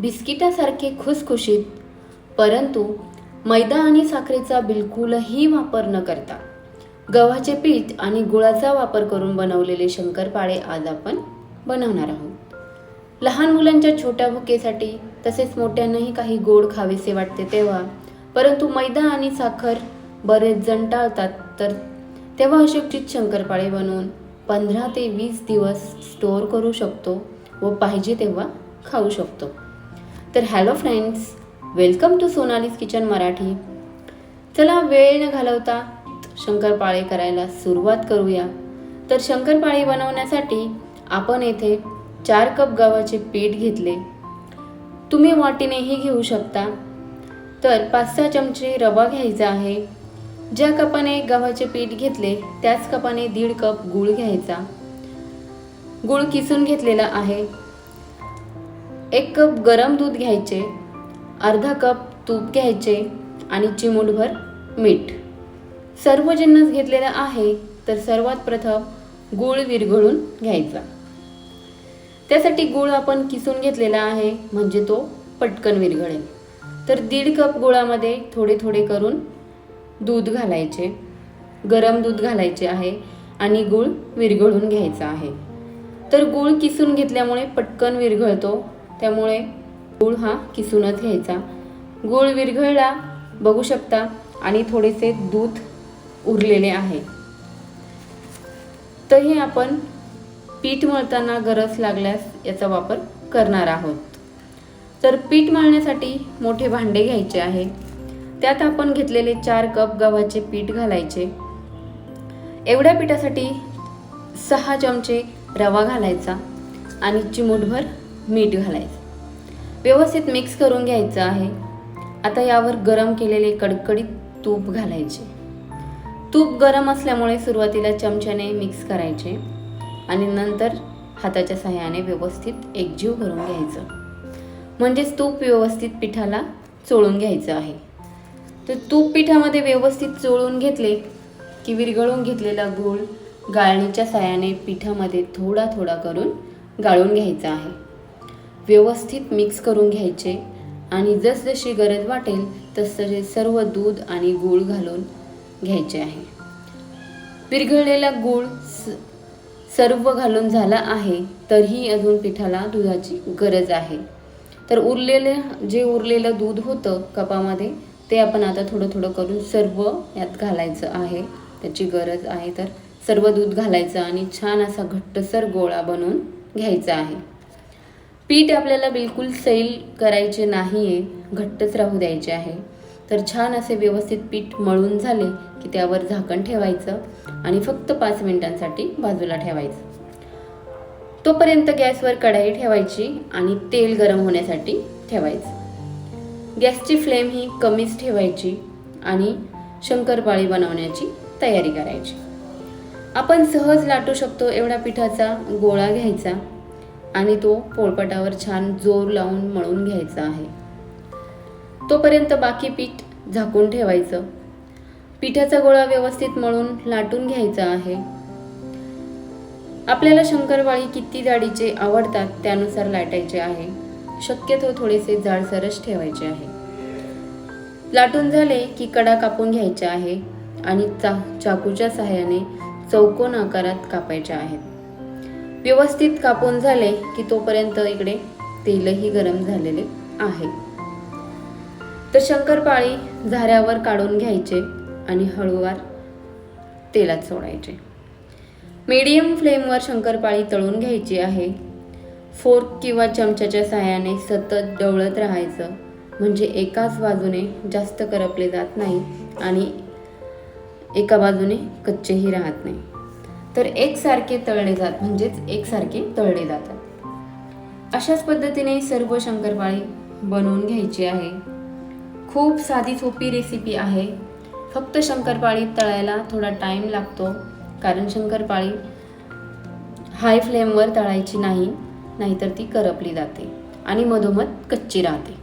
बिस्किटासारखे खुसखुशीत परंतु मैदा आणि साखरेचा बिलकुलही वापर न करता गव्हाचे पीठ आणि गुळाचा वापर करून बनवलेले शंकरपाळे आज आपण बनवणार आहोत. लहान मुलांच्या छोट्या भुकेसाठी तसेच मोठ्यांनाही काही गोड खावेसे वाटते तेव्हा परंतु मैदा आणि साखर बरेच जण टाळतात तर तेव्हा अशोकचित शंकरपाळे बनवून पंधरा ते वीस दिवस स्टोअर करू शकतो व पाहिजे तेव्हा खाऊ शकतो. तर hello friends welcome to Sonali's kitchen Marathi. चला वेळ न घालवता शंकरपाळे करायला सुरुवात करूया. तर शंकरपाळे बनवण्यासाठी आपण येथे चार कप गव्हाचे पीठ घेतले. तुम्ही वाटीनेही घेऊ शकता. तर पाच सहा चमचे रवा घ्यायचा आहे. ज्या कपाने गव्हाचे पीठ घेतले त्याच कपाने दीड कप गूळ घ्यायचा. गूळ किसून घेतलेला आहे. एक कप गरम दूध घ्यायचे अर्धा कप तूप घ्यायचे आणि चिमूटभर मीठ. सर्व जिन्नस घेतलेला आहे तर सर्वात प्रथम गूळ विरघळून घ्यायचा. त्यासाठी गूळ आपण किसून घेतलेला आहे म्हणजे तो पटकन विरघळेल. तर दीड कप गुळामध्ये थोडे थोडे करून दूध घालायचे. गरम दूध घालायचे आहे आणि गूळ विरघळून घ्यायचा आहे. तर गूळ किसून घेतल्यामुळे पटकन विरघळतो. त्यामुळे गूळ हा किसूनच घ्यायचा. गूळ विरघळला बघू शकता आणि थोडेसे दूध उरलेले आहे. तर हे आपण पीठ मळताना गरज लागल्यास याचा वापर करणार आहोत. तर पीठ मळण्यासाठी मोठे भांडे घ्यायचे आहे. त्यात आपण घेतलेले चार कप गव्हाचे पीठ घालायचे. एवढ्या पिठासाठी सहा चमचे रवा घालायचा आणि चिमूटभर मीठ घालायचं. व्यवस्थित मिक्स करून घ्यायचं आहे. आता यावर गरम केलेले कडकडीत तूप घालायचे. तूप गरम असल्यामुळे सुरुवातीला चमच्याने मिक्स करायचे आणि नंतर हाताच्या सहाय्याने व्यवस्थित एकजीव करून घ्यायचं. म्हणजेच तूप व्यवस्थित पिठाला चोळून घ्यायचं आहे. तर तूप पिठामध्ये व्यवस्थित चोळून घेतले की विरघळून घेतलेला गूळ गाळणीच्या साह्याने पिठामध्ये थोडा थोडा करून गाळून घ्यायचा आहे. व्यवस्थित मिक्स करून घ्यायचे. आणि जसजशी गरज वाटेल तसतसे सर्व दूध आणि गूळ घालून घ्यायचे आहे. विरघळलेला गूळ स- सर्व घालून झाला आहे तरीही अजून पिठाला दुधाची गरज आहे. तर उरलेले जे उरलेलं दूध होतं कपामध्ये ते आपण आता थोडं थोडं करून सर्व यात घालायचं आहे. त्याची गरज आहे तर सर्व दूध घालायचं आणि छान असा घट्टसर गोळा बनवून घ्यायचा आहे. पीठ आपल्याला बिलकुल सैल करायचे नाही आहे घट्टच राहू द्यायचे आहे. तर छान असे व्यवस्थित पीठ मळून झाले की त्यावर झाकण ठेवायचं आणि फक्त पाच मिनिटांसाठी बाजूला ठेवायचं. तोपर्यंत गॅसवर कढाई ठेवायची आणि तेल गरम होण्यासाठी ठेवायचं. गॅसची फ्लेम ही कमीच ठेवायची आणि शंकरपाळी बनवण्याची तयारी करायची. आपण सहज लाटू शकतो एवढा पिठाचा गोळा घ्यायचा. आणि तो पोळपटावर छान जोर लावून मळून घ्यायचा आहे. तोपर्यंत बाकी पीठ झाकून ठेवायचं. पिठाचा गोळा व्यवस्थित मळून लाटून घ्यायचा आहे. आपल्याला शंकरवाळी किती जाडीचे आवडतात त्यानुसार लाटायचे आहे. शक्यतो थोडेसे जाडसरच ठेवायचे आहे. लाटून झाले की कडा कापून घ्यायचे आहे आणि चा चाकूच्या सहाय्याने चौकोन आकारात कापायच्या आहेत. व्यवस्थित कापून झाले की तोपर्यंत इकडे तेलही गरम झालेले आहे. तर शंकरपाळी झाऱ्यावर काढून घ्यायचे आणि हळूवार तेलात सोडायचे. मीडियम फ्लेमवर शंकरपाळी तळून घ्यायची आहे. फोर्क किंवा चमच्याच्या साहाय्याने सतत डवळत राहायचं. म्हणजे एकाच बाजूने जास्त करपले जात नाही आणि एका बाजूने कच्चेही राहत नाही. तर एकसारखे तळले जात म्हणजेच एकसारखे तळले जातात. अशाच पद्धतीने सर्व शंकरपाळी बनवून घ्यायची आहे. खूप साधी सोपी रेसिपी आहे. फक्त शंकरपाळी तळायला थोडा टाईम लागतो कारण शंकरपाळी हाय फ्लेमवर तळायची नाही नाहीतर ती करपली जाते आणि मधोमध कच्ची राहते.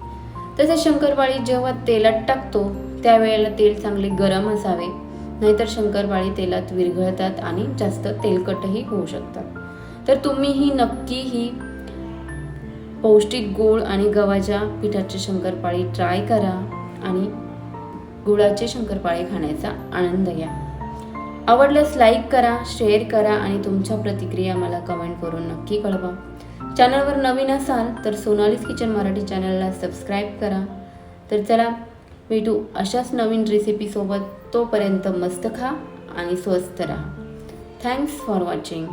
तसेच शंकरपाळी जेव्हा तेलात टाकतो त्यावेळेला तेल चांगले गरम असावे. नाहीतर शंकरपाळी तेलात विरघळतात आणि जास्त तेलकटही होऊ शकतात. तर तुम्ही ही नक्की ही पौष्टिक गूळ आणि गव्हाच्या पिठाचे शंकरपाळी ट्राय करा आणि गुळाचे शंकरपाळी खाण्याचा आनंद घ्या. आवडल्यास लाईक करा शेअर करा आणि तुमच्या प्रतिक्रिया मला कमेंट करून नक्की कळवा. चॅनलवर नवीन असाल तर सोनालीस किचन मराठी चॅनलला सबस्क्राईब करा. तर चला भेटू अशाच नवीन रेसिपीसोबत तोपर्यंत मस्त खा आणि स्वस्त राहा. Thanks for watching